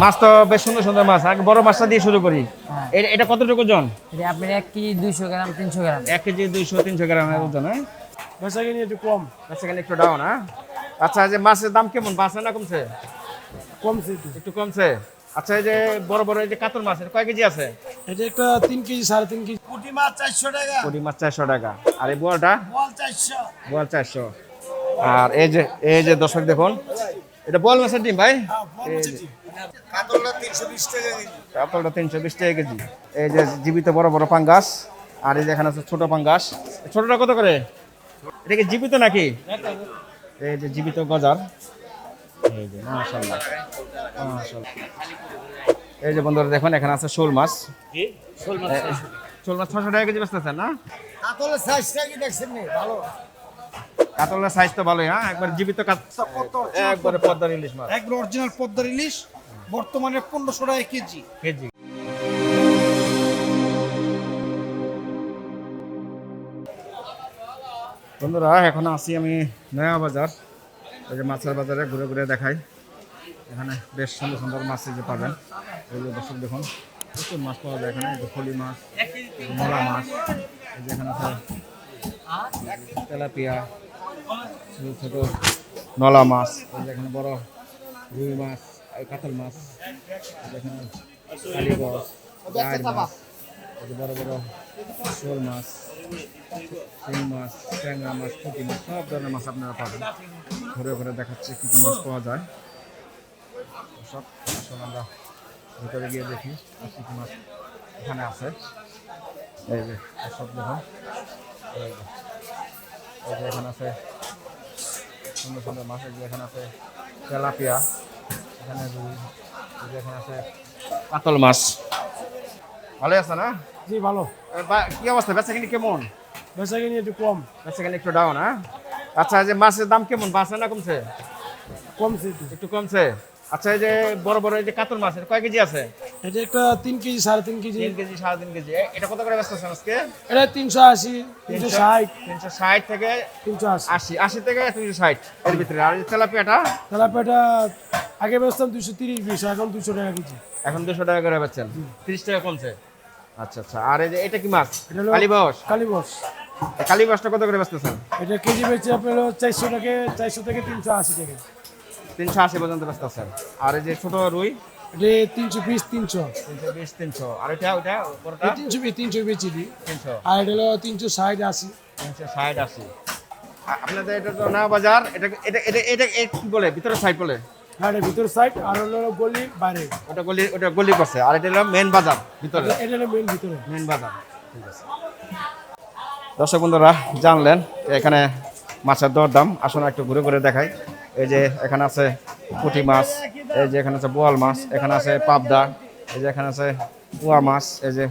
মাছ তো বেশ সুন্দর সুন্দর মাছ। আগে বড় মাছটা দিয়ে শুরু করি। হ্যাঁ। এটা কতটুকু ওজন? এটা আপনার এক কেজি দুইশো গ্রাম তিনশো গ্রাম। এক কেজি দুইশো তিনশো গ্রামের ওজন হ্যাঁ? বেচা কিনি একটু কম। সেখানে একটু ডাউন হ্যাঁ? আচ্ছা এই যে মাছের দাম কেমন? বাড়ছে না কমছে? কমছে একটু। কমছে? আচ্ছা এই যে বড় বড় এই যে কাতল মাছ এটা কয় কেজি আছে? এটা একটা তিন কেজি সাড়ে তিন কেজি। পুঁটি মাছ চারশো টাকা। কুড়ি মাছ চারশো টাকা। আর এই বোয়ালটা? বল চারশো। বোয়াল চারশো। আর এই যে এই যে দর্শক দেখুন এটা বোয়াল মাছের ডিম ভাই? এই যে কাতলটা তিনশো বিশ টাকা কেজি। কাতলটা তিনশো বিশ টাকা কেজি। এই যে জীবিত বড় বড় পাঙ্গাস আর এই যে এখানে আছে ছোট পাঙ্গাস। ছোটটা কত করে? এটা কি জীবিত নাকি? এই যে জীবিত গজার। এই যে মাশাআল্লাহ। মাশাআল্লাহ। এই যে বন্ধুরা দেখুন এখানে আছে শোল মাছ। শোল মাছ। ছশো টাকা কেজি বেচতেছেন না? কাতলের সাইজটা কি দেখছেন নি? ভালো। কাতলের সাইজ তো ভালোই হ্যাঁ? একবার জীবিত কাত একবারে পদ্মার ইলিশ মাছ। একবার অরিজিনাল পদ্মার ইলিশ। বর্তমানে পনেরোশো টাকা কেজি। কেজি। বন্ধুরা এখন আসি আমি নয়া বাজার। এই যে মাছের বাজারে ঘুরে ঘুরে দেখাই। এখানে বেশ সুন্দর সুন্দর মাছ যে পাবেন। এই যে দর্শক দেখুন প্রচুর মাছ পাওয়া যায় এখানে। ফলি মাছ মলা মাছ এই যে এখানে আছে তেলাপিয়া ছোট ছোট নলা মাছ এই যে এখানে বড় রুই মাছ কাতল মাছ যে বড় বড় শোল মাছ মাছ, ট্যাংরা মাছ, পুঁটি মাছ, সব ধরনের মাছ আপনারা পাবেন। ঘুরে ঘুরে দেখাচ্ছে কী মাছ পাওয়া যায়। সব আসুন আমরা ভিতরে গিয়ে দেখি কী মাছ এখানে আছে। এই যে, সব দেখুন। এই যে এখানে আছে, সুন্দর সুন্দর মাছ যে এখানে আছে তেলাপিয়া। এখানে রুই এই আছে কাতল মাছ। ভালো আছে না? জি ভালো। বা- কি অবস্থা? বেচা কিনি কেমন? বেচা কিনি একটু কম। বেচা কিনি একটু ডাউন হ্যাঁ? আচ্ছা এই যে মাছের দাম কেমন? বাসে না কমছে? কমছে একটু কমছে? আচ্ছা এই যে বড় বড় এই যে কাতল মাছ এটা কয় কেজি আছে? এটা একটা তিন কেজি সাড়ে তিন কেজি। তিন কেজি সাড়ে তিন কেজি। এটা কত করে ব্যস্ত আজকে? এটা তিনশো আশি তিনশো ষাট। তিনশো ষাট থেকে তিনশো আশি। আশি। থেকে তিনশো ষাট এর ভিতরে। আর তেলাপিয়াটা? তেলাপিয়াটা আগে বেচতাম দুশো তিরিশ বিশ এখন দুশো টাকা কেজি। এখন দুশো টাকা করে বেচছেন? তিরিশ টাকা কমছে? আচ্ছা আচ্ছা। আর এই যে এটা কি মাছ? কালীবাস? কালীবস। কালীবাসটা কত করে বেচতেছেন? এটা কেজি বেচছে আপনার চারশো টাকা চারশো থেকে তিনশো আশি টাকা। তিনশো আশি পর্যন্ত বেচতেছেন আর এই যে ছোট রুই? তিনশো পিস তিনশো। তিনশো তিনশো। আর এটা তিনশো পিস তিনশো তিনশো। আর এটা হলো তিনশো ষাট আশি। তিনশো ষাট আশি। আপনাদের এটা তো না বাজার এটা এটা এটা এটা কি বলে? ভিতরে সাইড বলে? ভিতর সাইড আর হলো গলি বাইরে। ওটা গলি ওটা গলি আর এটা হলো মেন বাজার ভিতরে। এটা হলো মেন ভিতরে। মেন বাজার ঠিক আছে। দর্শক বন্ধুরা জানলেন এখানে মাছের দর দাম আসুন একটু ঘুরে ঘুরে দেখাই। এই যে এখানে আছে পুঁটি মাছ এই যে এখানে আছে বোয়াল মাছ এখানে আছে পাবদা এই যে এখানে আছে পোয়া মাছ এই যে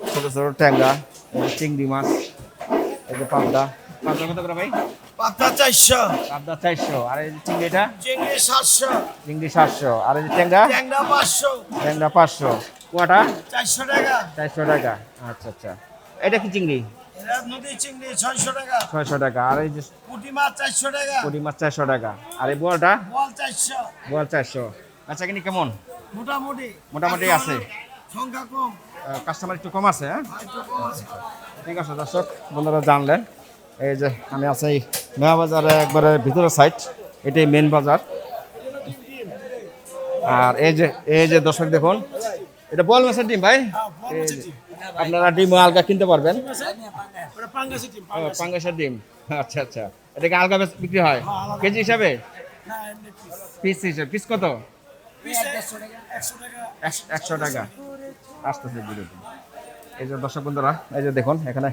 ছোটো ছোটো যে চিংড়ি মাছ এই যে পাবদা। পাবদা কত করে ভাই? পাতা চারশো। পাবদা চারশো। আর এই যে চিংড়িটা চিংড়ি সাতশো। চিংড়ি সাতশো। আর এই ট্যাংরা? ট্যাংরা পাঁচশো। ট্যাংরা পাঁচশো। পোয়াটা? চারশো টাকা। চারশো টাকা। আচ্ছা আচ্ছা। এটা কি চিংড়ি? ছয়শো টাকা। আর এই যে পুঁটি মাছ চারশো টাকা। পুঁটি মাছ চারশো টাকা। আর এই বোয়ালটা? বল চারশো। বোয়াল চারশো। আচ্ছা কিনি কেমন? মোটামুটি। মোটামুটি আছে। সংখ্যা কম। কাস্টমার একটু কম আছে হ্যাঁ? ঠিক আছে দর্শক বন্ধুরা জানলেন। এই যে আমি আছি মেয়া বাজারে একবারে ভিতরে সাইড এটাই মেন বাজার। আর এই যে এই যে দর্শক দেখুন এটা বল মাছের ডিম ভাই? এই যে, আপনারা ডিম ও আলগা কিনতে পারবেন। ও, পাঙ্গাসের। ডিম। আচ্ছা আচ্ছা। এটা কি আলগা বিক্রি হয়? কেজি হিসাবে? পিস পিস হিসেবে। পিস কত? একশো টাকা একশো টাকা। একশ- আসতেছে বিরতি এই যে দর্শক বন্ধুরা এই যে দেখুন এখানে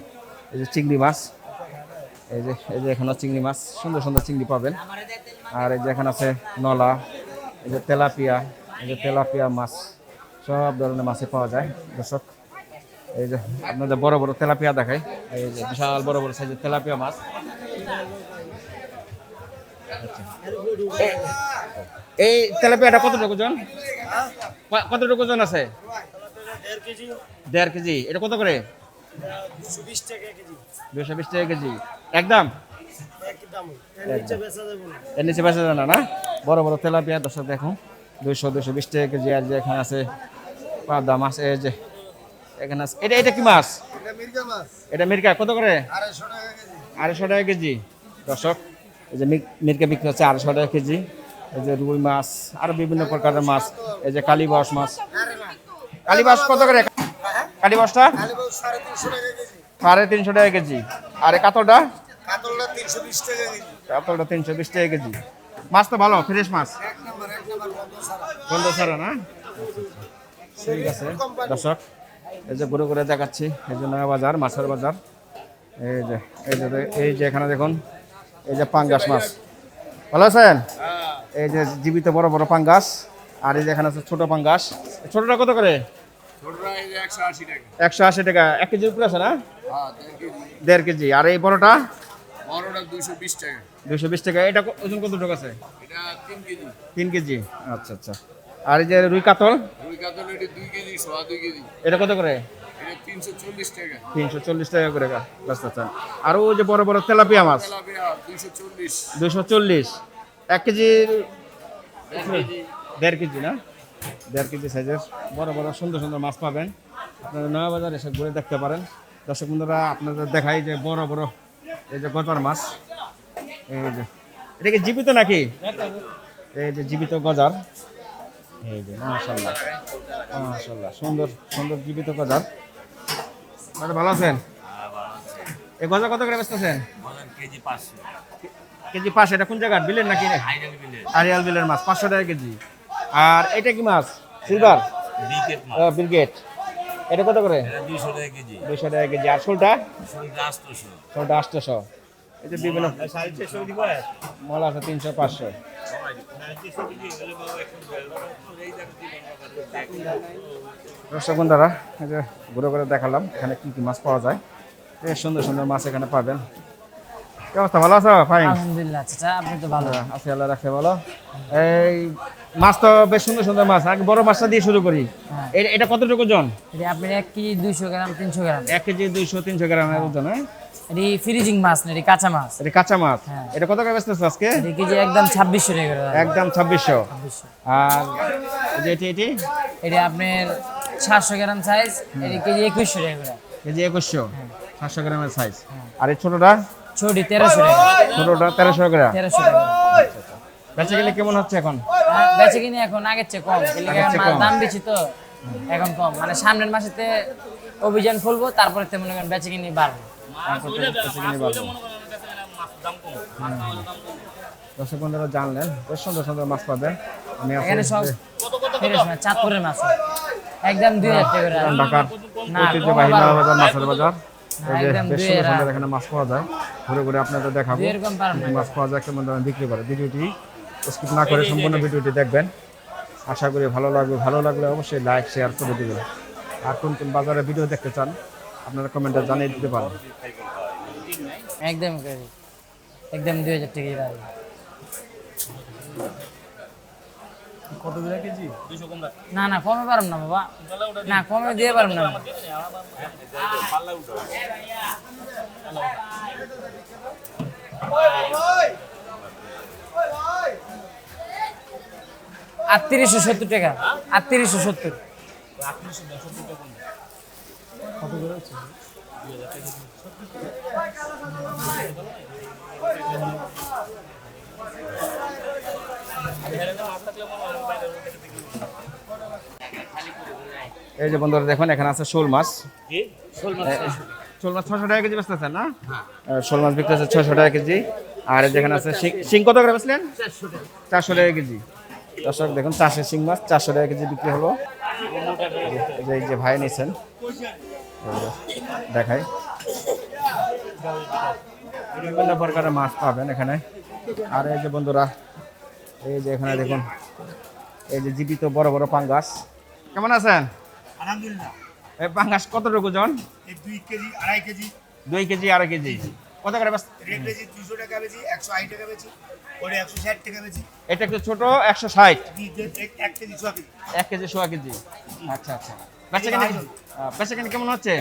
এই যে চিংড়ি মাছ। এই যে এই যে এখানে চিংড়ি মাছ সুন্দর সুন্দর চিংড়ি পাবেন। আর এই যে এখানে আছে নলা এই যে তেলাপিয়া এই যে তেলাপিয়া মাছ সব ধরনের মাছই পাওয়া যায় দর্শক। এই যে আপনাদের বড় বড় তেলাপিয়া দেখায় এই যে বিশাল বড় বড় সাইজের তেলাপিয়া মাছ। আচ্ছা। এই তেলাপিয়াটা কতটুকু ওজন ক- কতটুকু ওজন আছে? দেড় কেজি। এটা কত করে? দুশো বিশ টাকা কেজি। দুশো একদম। এর নিচে বেচা যায় না? বড় বড় তেলাপিয়া, দর্শক দেখুন। দুইশো দুইশো বিশ টাকা কেজি। আর যে এখানে আছে পাবদা মাছ, এই যে এখানে আছে। এটা এটা কি মাছ? এটা মির্কা কত করে? আড়াইশো টাকা কেজি। দর্শক এই যে মির- মির্কা বিক্রি হচ্ছে আড়াইশো টাকা কেজি। এই যে রুই মাছ আরও বিভিন্ন প্রকারের মাছ। এই যে কালীবাস মাছ। কালীবাস কত করে? কালীবাসটা? সাড়ে তিনশো টাকা কেজি। আর কাতলটা? কাতলটা তিনশো বিশ টাকা কেজি। মাছ তো ভালো ফ্রেশ মাছ। বন্ধ ছাড়া। না? ঠিক আছে। দর্শক এই যে ঘুরে ঘুরে দেখাচ্ছি এই যে নয়া বাজার মাছের বাজার। এই যে এই যে এই যে এখানে দেখুন এই যে পাঙ্গাস মাছ। ভালো আছেন? এই যে জীবিত বড় বড় পাঙ্গাস আর এই যে এখানে আছে ছোট পাঙ্গাস। ছোটটা কত করে? একশো আশি টাকা। এক কেজির উপরে আছে না? দেড় কেজি। আর এই বড়টা? দুশো বিশ টাকা। এটা ওজন কত টাকা আছে তিন কেজি। আচ্ছা আচ্ছা। আর এই যে রুই কাতল? রুই কাতল এটা দুই কেজি সোয়া দুই কেজি। এটা কত করে? এটা তিনশো চল্লিশ টাকা। তিনশো চল্লিশ টাকা করে ব্যস্ত আছেন আর ওই যে বড় বড় তেলাপিয়া মাছ? তেলাপিয়া দুইশো চল্লিশ। দুশো চল্লিশ। এক কেজির দেড় কেজি। না? দেড় কেজি সাইজের। বড় বড় সুন্দর সুন্দর মাছ পাবেন। আপনারা নয়া বাজার এসে ঘুরে দেখতে পারেন। দর্শক বন্ধুরা আপনাদের দেখাই যে বড় বড় এই যে গজার মাছ। এই যে। এটা কি জীবিত নাকি? এই যে জীবিত গজার। এই যে মাশাল্লাহ মাশাল্লাহ সুন্দর সুন্দর জীবিত গজার আপনারা ভালো আছেন? এই গজা কত করে বেচতেছেন? কেজি পাঁচশো। কেজি পাঁচ এটা কোন জায়গার? বিলের নাকি? আরিয়াল বিলের। মাছ পাঁচশো টাকা কেজি। আর এটা কি মাছ? সিলভার? ব্রিগেড এটা কত করে? দুইশো টাকা কেজি। দুইশো টাকা কেজি। আর শোলটা? শোলটা আটশোশো। শোলটা আটশোশো। এই যে বিভিন্ন মল আছে তিনশো পাঁচশো। দর্শক বন্ধুরা এই যে ঘুরে ঘুরে দেখালাম এখানে কি কি মাছ পাওয়া যায়। বেশ সুন্দর সুন্দর মাছ এখানে পাবেন। কি অবস্থা ভালো আছো? ফাইন আলহামদুলিল্লাহ চাচা আপনি তো ভালো। আছি আল্লাহ রাখছে বলো এই মাছ তো বেশ সুন্দর সুন্দর মাছ। আগে বড় মাছটা দিয়ে শুরু করি। হ্যাঁ। এটা কতটুকু ওজন? এটি আপনার এক কেজি দুইশো গ্রাম তিনশো গ্রাম। এক কেজি দুইশো তিনশো গ্রামের ওজন হ্যাঁ? এটি ফ্রিজিং মাছ না এটি কাঁচা মাছ। এটা কাঁচা মাছ। হ্যাঁ। এটা কত করে বেচতেছে আজকে? এটি কেজি একদম ছাব্বিশশো টাকা করে একদম ছাব্বিশশো। ছাব্বিশশো। আর যে এটি এটি? এটি আপনার সাতশো গ্রাম সাইজ এটি কেজি টাকা করে। কেজি সাতশো গ্রামের সাইজ হ্যাঁ। আর এই ছোটটা? ছোটি টাকা ছোটটা টাকা। বেচে গেলে কেমন হচ্ছে এখন? হ্যাঁ, বেচে কিনি এখন আগের চেয়ে কম। দাম বেশি তো এখন কম। মানে সামনের মাসেতে অভিযান খুলবো তারপরে মনে করেন বেচে কিনি বাড়বো। দর্শক বন্ধুরা জানলেন বেশ সুন্দর সুন্দর মাছ পাবেন। আমি এখানে সব চাঁদপুরের মাছ একদম দুই হাজার টাকা ঢাকার ঐতিহ্যবাহী বাজার মাছের বাজার। এই যে একদম বেশ দুই সুন্দর এরা। সুন্দর এখানে মাছ পাওয়া যায়। ঘুরে ঘুরে আপনাদের দেখাবো। মাছ পাওয়া যায় কেমন দামে বিক্রি করে। ভিডিওটি স্কিপ না করে সম্পূর্ণ ভিডিওটি দেখবেন। আশা করি ভালো লাগবে। ভালো লাগলে অবশ্যই লাইক শেয়ার করে দেবেন। আর কোন কোন বাজারে ভিডিও দেখতে চান আপনারা কমেন্টে জানিয়ে দিতে পারেন। একদম একদম দুই হাজার টাকা কত কেজি? না না কমে পারব না বাবা। না কমে দিয়ে পারব না আটত্রিশশো সত্তর টাকা। আটত্রিশশো সত্তর। এই যে বন্ধুরা দেখুন এখানে আছে শোল মাছ। শোল মাছ। ছশো টাকা কেজি বেচতেছেন না? শোল মাছ বিক্রি হচ্ছে ছশো টাকা কেজি। আর এই যেখানে আছে শিং- কত করে বেচলেন? চারশো টাকা। কেজি। দর্শক দেখুন চাষের শিং মাছ চারশো টাকা কেজি বিক্রি হলো। এই যে- এই যে ভাই নিয়েছেন দেখাই। বিভিন্ন প্রকারের মাছ পাবেন এখানে। আর এই যে বন্ধুরা এই যে এখানে দেখুন এই যে জীবিত বড় বড় পাঙ্গাস। কেমন আছেন? আলহামদুলিল্লাহ। এই পাঙ্গাস কতটুকু জন? এই দুই কেজি আড়াই কেজি। দুই কেজি আড়াই কেজি। কত করে বেজি দুশো টাকা আশি টাকা বেজি ওটা একশো ষাট টাকা বেজি। এটা একটু ছোট একশো ষাট। দুই এক- কেজি ছ কেজি। এক কেজি কেজি। আচ্ছা আচ্ছা। বেচা কেন কেমন হচ্ছে?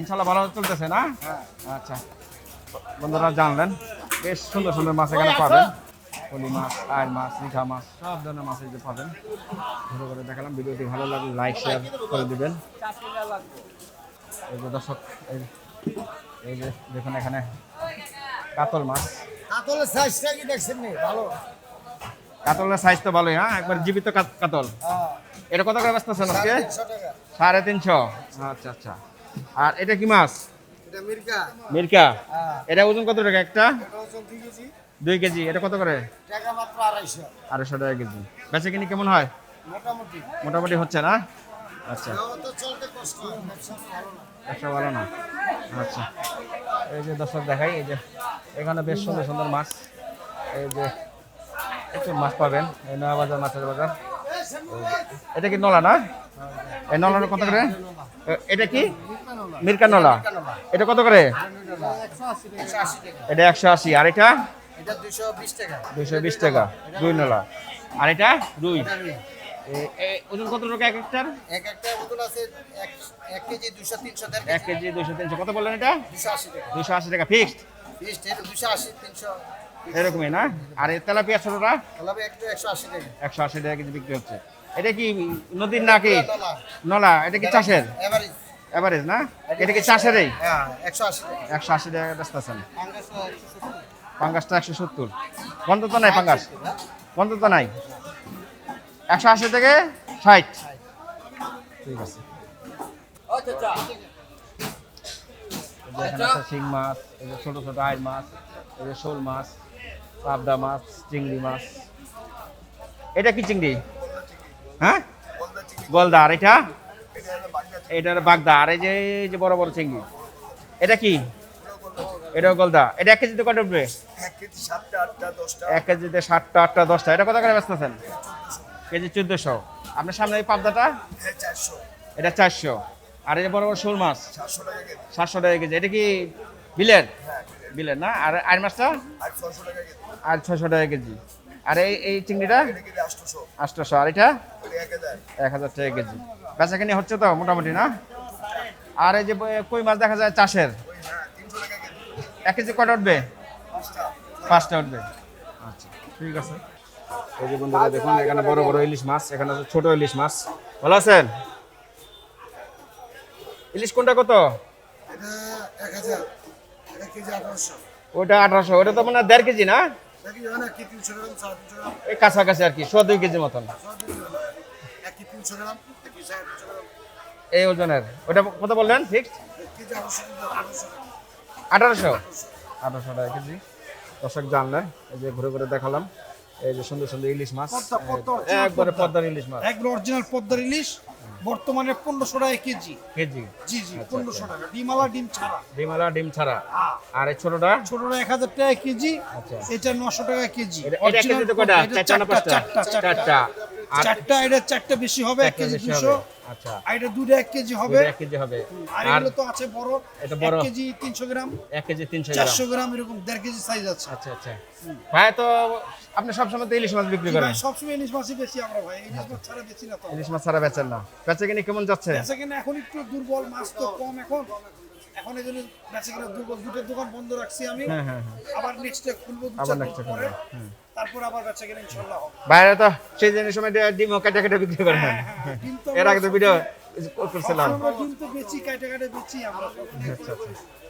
ইনশাল্লাহ ভালো। চলতেছে না? আচ্ছা। বন্ধুরা জানলেন বেশ সুন্দর সুন্দর মাছ এখানে পাবেন। পলি মাছ আয়ের মাছ মিঠা মাছ সব ধরনের মাছ এই যে পাবেন। ঘুরে ঘুরে দেখালাম ভিডিওটি ভালো লাগলে লাইক শেয়ার করে দিবেন। এই দর্শক এই যে দেখুন এখানে কাতল মাছ। কাতলের সাইজটা কি দেখছেন নি? ভালো। কাতলের সাইজ তো ভালোই হ্যাঁ? একবার জীবিত কাতল। এটা কত করে ব্যস্ত আছেন আজকে? সাড়ে তিনশো আচ্ছা আচ্ছা। আর এটা কি মাছ? মির্কা। হ্যাঁ। এটা ওজন কত টাকা একটা? দুই কেজি। এটা কত করে? আড়াইশো টাকা কেজি। বেচা কিনি কেমন হয়? মোটামুটি। মোটামুটি হচ্ছে না? আচ্ছা। ব্যবসা ভালো না? একশো ভালো না আচ্ছা। এই যে দর্শক দেখাই এই যে এখানে বেশ সুন্দর সুন্দর মাছ। এই যে একটু মাছ পাবেন এই নয়া বাজার মাছের বাজার। এটা কি নলা না? এই নলাটা কত করে? এটা কি? মিরকা নলা। এটা কত করে? এটা একশো আশি। আর এটা? এটা দুশো বিশ টাকা। দুইশো বিশ টাকা। দুই নলা। আর এটা? দুই ওজন কত টাকা এক একটার? এক একটা আছে এক কেজি দুশো তিনশো এক কেজি। দুইশো তিনশো। কত বললেন এটা? দুশো আশি টাকা। দুইশো আশি টাকা। ফিক্সড দুশো আশি তিনশো। এরকমই না? আর তেলাপিয়া ছোটটা? তাহলে একটু একশো আশি টাকা। একশো আশি টাকা কেজি বিক্রি হচ্ছে। এটা কি নদীর নাকি? নলা। এটা কি চাষের? এভারেজ এভারেজ না? এটা কি চাষেরই? হ্যাঁ একশো আশি একশো আশি টাকা পাঙ্গাসটা একশো সত্তর। পাঙ্গাসটা একশো সত্তর। বন্ধ তো নাই পাঙ্গাস? বন্ধ তো নাই? একশো আশি থেকে ষাট। ঠিক আছে। এখানে আছে শিং মাছ এই যে ছোট ছোট আইল মাছ এই যে শোল মাছ পাবদা মাছ চিংড়ি মাছ। এটা কি চিংড়ি? হ্যাঁ? গলদা আর এটা এটার বাগদা আর এই যে এই যে বড় বড় চিংড়ি। এটা কি? এটাও গলদা। এটা এক কেজিতে কত উঠবে? এক কেজি সাতটা আটটা দশটা। এক কেজিতে সাতটা আটটা দশটা। এটা কত করে বেচতেছেন? কেজি চোদ্দশো। আপনার সামনে এই পাবদাটা? এটা চারশো। আর এই বড় বড় শোল মাছ? সাতশো টাকা কেজি। এটা কি বিলের? বিলের না? আর আইর মাছটা? আর ছশো টাকা কেজি। আর আর এই এই চিংড়িটা? এটা আটশোশো আর এটা? এটা এক হাজার এক টাকা কেজি। বেচা কিনি হচ্ছে তো মোটামুটি, না? আর এই যে কই মাছ দেখা যায় চাষের? এক কেজি কটা উঠবে? পাঁচটা উঠবে। আচ্ছা ঠিক আছে। এই বন্ধুরা দেখুন, এখানে বড় বড় ইলিশ মাছ, এখানে আছে ছোট ইলিশ মাছ। ভালো আছেন? ইলিশ কোনটা কত? ওটা আঠারোশো ওটা তো মানে দেড় কেজি না? কাছাকাছি আর কি সোয়া দুই কেজি মতন। এই ওজনের ওটা কত বললেন আঠারোশো আঠারোশো। আঠারোশো টাকা কেজি। দর্শক জানলেন, এই যে ঘুরে ঘুরে দেখালাম। এই যে সুন্দর সুন্দর ইলিশ মাছ একবারে পদ্মার ইলিশ মাছ। একবারে অরিজিনাল পদ্মার ইলিশ বর্তমানে পনেরোশো টাকা কেজি। কেজি। জি জি পনেরোশো টাকা। ডিমালা ডিম ছাড়া। ডিমালা ডিম ছাড়া। আর এই ছোটটা? ছোটটা এক হাজার টাকা কেজি আচ্ছা। এটা নশো টাকা কেজি। চারটা চারটা চারটা চারটা। এটা চারটা বেশি হবে এক কেজি দুশো। আচ্ছা। আর এটা দুটো এক কেজি হবে। দুটো এক কেজি হবে। আর এগুলো তো আছে বড়। এটা বড়। কেজি তিনশো গ্রাম। এক কেজি তিনশো গ্রাম। চারশো গ্রাম এরকম দেড় কেজি সাইজ আছে। আচ্ছা আচ্ছা। ভাই তো আপনি সবসময় তো ইলিশ মাছ বিক্রি করেন। ভাই, সবসময় ইলিশ মাছই বেশি আমরা ভাই। ইলিশ মাছ ছাড়া বেশি না তো। ইলিশ মাছ ছাড়া বেচেন না। বেচে কিনে কেমন যাচ্ছে? বেচা কিনা এখন একটু দুর্বল মাছ তো কম এখন। এখন এই জন্য বেচা কিনা দুর্বল। দুটো দোকান বন্ধ রাখছি আমি। হ্যাঁ হ্যাঁ হ্যাঁ। আবার নেক্সট খুলবো দু আবার চার next দিন এ পরে। হুম। তারপর আবার বেচা কিনা ইনশাল্লাহ হবে। বাইরে তো সেই দিনের সময় ডিমও কেটে কেটে বিক্রি করেন ডিম তো এর আগে তো ভিডিও করছিলাম। ডিম তো বেচি কাটে কাটে বেচি আমরা আচ্ছা আচ্ছা।